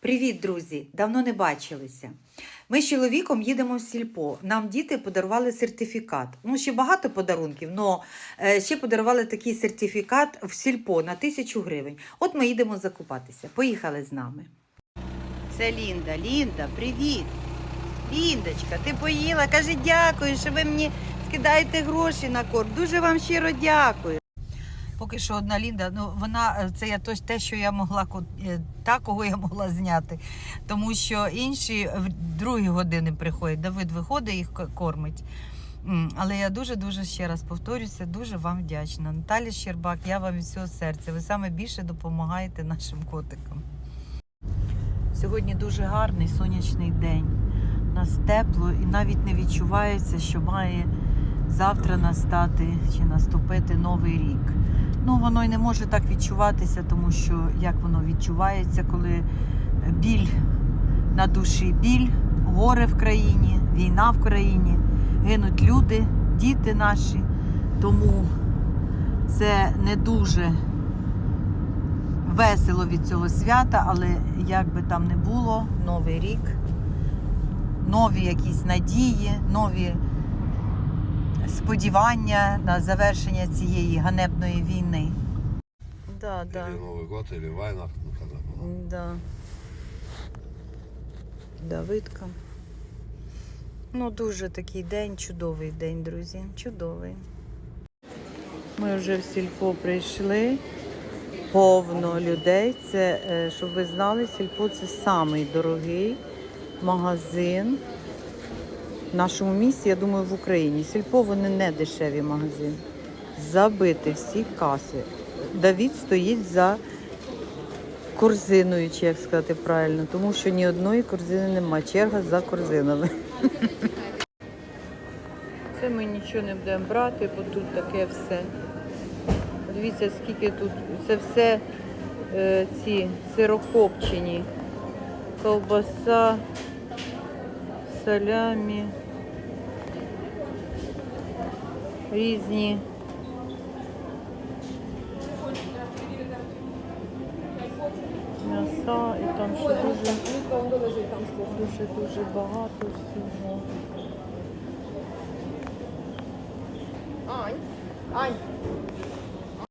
Привіт, друзі! Давно не бачилися. Ми з чоловіком їдемо в сільпо. Нам діти подарували сертифікат. Ну, ще багато подарунків, але ще подарували такий сертифікат в сільпо на тисячу гривень. От ми їдемо закупатися. Поїхали з нами. Це Лінда. Лінда, привіт! Ліндочка, ти поїла? Кажи дякую, що ви мені скидаєте гроші на корм. Дуже вам щиро дякую. Поки що одна Лінда, ну вона е, це я тось те, що я могла е, та, я могла зняти. Тому що інші в другі години приходять. Давид виходить, їх кормить. Але я дуже дуже ще раз повторюся, дуже вам вдячна. Наталя Щербак, я вам від всього серця. Ви саме більше допомагаєте нашим котикам. Сьогодні дуже гарний сонячний день. У нас тепло і навіть не відчувається, що має завтра настати чи наступити новий рік. Ну, воно й не може так відчуватися, тому що як воно відчувається, коли біль на душі, біль, горе в країні, війна в країні, гинуть люди, діти наші. Тому це не дуже весело від цього свята, але як би там не було, новий рік, нові якісь надії, нові сподівання на завершення цієї ганебної війни. Да, да, Или Новый год, или когда было. да. Давидка. Ну, дуже такий день, чудовий день, друзі. Чудовий. Ми вже в сільпо прийшли. Повно людей. Це, е, щоб ви знали, сільпо це самий дорогий магазин в нашому місті, я думаю, в Україні. Сільпо вони не дешеві магазини. Забиті всі каси. Давід стоїть за корзиною, чи як сказати правильно, тому що ні одної корзини нема. Черга за корзинами. Це ми нічого не будемо брати, бо тут таке все. Дивіться, скільки тут. Це все е, ці сирокопчені. Ковбаса, салямі, різні. М'яса і там ще дуже, дуже, дуже багато всього. Ань, Ань,